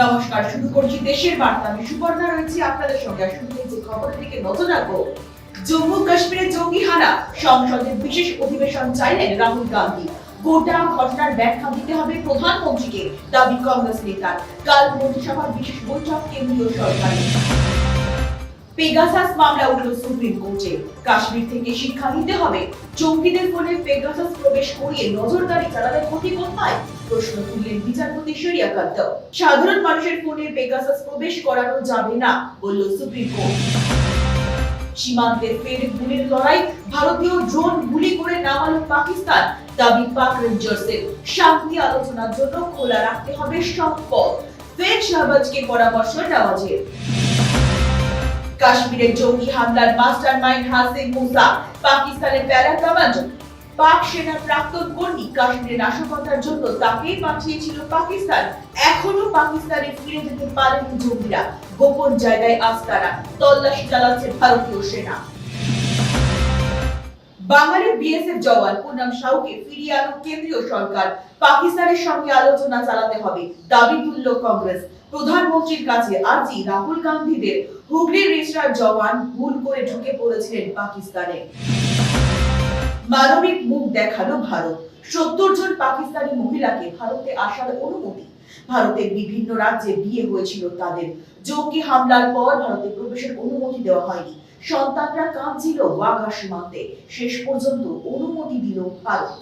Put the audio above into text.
নমস্কার, শুরু করছি দেশের বার্তা। আমি সুবর্ণা রয়েছি আপনাদের সঙ্গে। শুরুতে যে খবরের দিকে নজর রাখব, জম্মু কাশ্মীরে জঙ্গি হানা সংসদের বিশেষ অধিবেশন চাইলেন রাহুল গান্ধী। গোটা ঘটনার ব্যাখ্যা দিতে হবে প্রধানমন্ত্রীকে, দাবি কংগ্রেস নেতার। কাল মন্ত্রিসভার বিশেষ বৈঠক কেন্দ্রীয় সরকারের। পেগাসাস মামলা উঠল সুপ্রিম কোর্টে। কাশ্মীর থেকে শিক্ষা নিতে হবে। ফোনে পেগাসাস প্রবেশ করিয়ে নজরদারি কোথায়? প্রশ্ন তুললেন বিচারপতি শরিয়া সাধারণ মানুষের ফোনে পেগাসাস প্রবেশ করানো যাবে না, বলল সুপ্রিম কোর্ট। ফের গুলির লড়াই, ভারতীয় ড্রোন গুলি করে নামালো পাকিস্তান। দাবি পাক রেঞ্জার্সের। শান্তি আলোচনার জন্য খোলা রাখতে হবে সব পথ। ফের শাহবাজকে পরামর্শ নেওয়াজের কাশ্মীরের জঙ্গি হামলার মাস্টার মাইন্ড হাসিম মুসা, পাকিস্তানের প্যারা কমান্ড, পাক সেনার প্রাক্তন কর্মী কাশ্মীরের নাশকতার জন্য তাকেই পাঠিয়েছিল পাকিস্তান। এখনও পাকিস্তানে ফিরে যেতে পারেনি জঙ্গিরা। গোপন জায়গায় আস্তারা তল্লাশি চালাচ্ছে ভারতীয় সেনা। বাঙালি বিএসএফ জওয়ান পুনাম শাহকে ফিরিয়ে আনো কেন্দ্রীয় সরকার। পাকিস্তানের সঙ্গে আলোচনা চালাতে হবে, দাবি তুলল কংগ্রেস। প্রধানমন্ত্রীর কাছে আজই রাহুল গান্ধীদের হুগলির জওয়ান ভুল করে ঢুকে পড়েছিলেন পাকিস্তানে। মানবিক মুখ দেখাল ভারত। সত্তর জন পাকিস্তানি মহিলাকে ভারতে আসার অনুমতি। ভারতের বিভিন্ন রাজ্যে বিয়ে হয়েছিল তাদের। জঙ্গি হামলার পর ভারতে প্রবেশের অনুমতি দেওয়া হয়নি। সন্তানরা কাঁদছিল ওয়াঘা মানতে শেষ পর্যন্ত অনুমতি দিল ভারত।